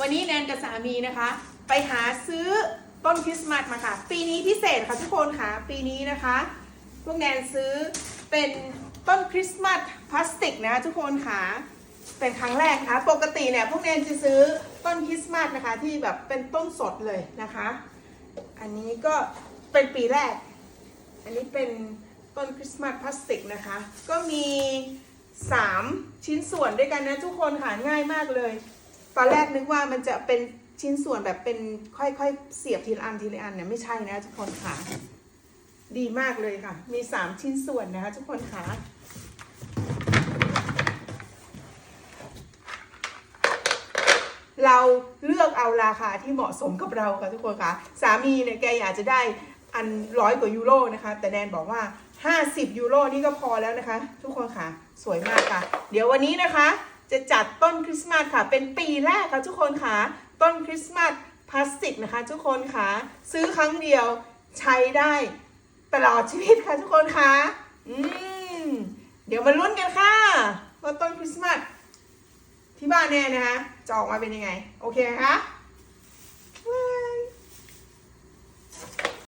วันนี้แนนกับสามีนะคะ ไปหาซื้อต้นคริสต์มาสมาค่ะ ปีนี้พิเศษค่ะทุกคนค่ะ ปีนี้นะคะ พวกแนนซื้อเป็นต้นคริสต์มาสพลาสติกนะคะทุกคนค่ะ เป็นครั้งแรกนะคะปกติเนี่ยพวกแนนจะซื้อต้นคริสต์มาสนะคะที่แบบเป็นต้นสดเลยนะคะ อันนี้ก็เป็นปีแรก อันนี้เป็นต้นคริสต์มาสพลาสติกนะคะ ก็มี 3 ชิ้นส่วนด้วยกันนะทุกคนค่ะง่ายมากเลย ตอนแรกนึกว่ามันจะเป็นชิ้นส่วนแบบเป็นค่อยๆ เสียบทีละอันทีละอันเนี่ยไม่ใช่นะทุกคนค่ะ ดีมากเลยค่ะ มี3ชิ้นส่วนนะคะทุกคนค่ะเราเลือกเอาราคาที่เหมาะสมกับเราค่ะทุกคนค่ะ สามีเนี่ยแกอยากจะได้อันร้อยกว่ายูโรนะคะ แต่แดนบอกว่า 50 ยูโรนี่ก็พอแล้วนะคะ ทุกคนค่ะ สวยมากค่ะ เดี๋ยววันนี้นะคะ จะจัดต้นคริสต์มาสค่ะ เป็นปีแรกค่ะทุกคนค่ะต้นคริสต์มาสพลาสติกนะคะทุกคนค่ะซื้อครั้งเดียวใช้ได้ตลอดชีวิตค่ะทุกคนค่ะอืมเดี๋ยวมาลุ้นกันค่ะว่าต้นคริสต์มาสที่บ้านแน่นะคะจะออกมาเป็นยังไง โอเคไหมคะ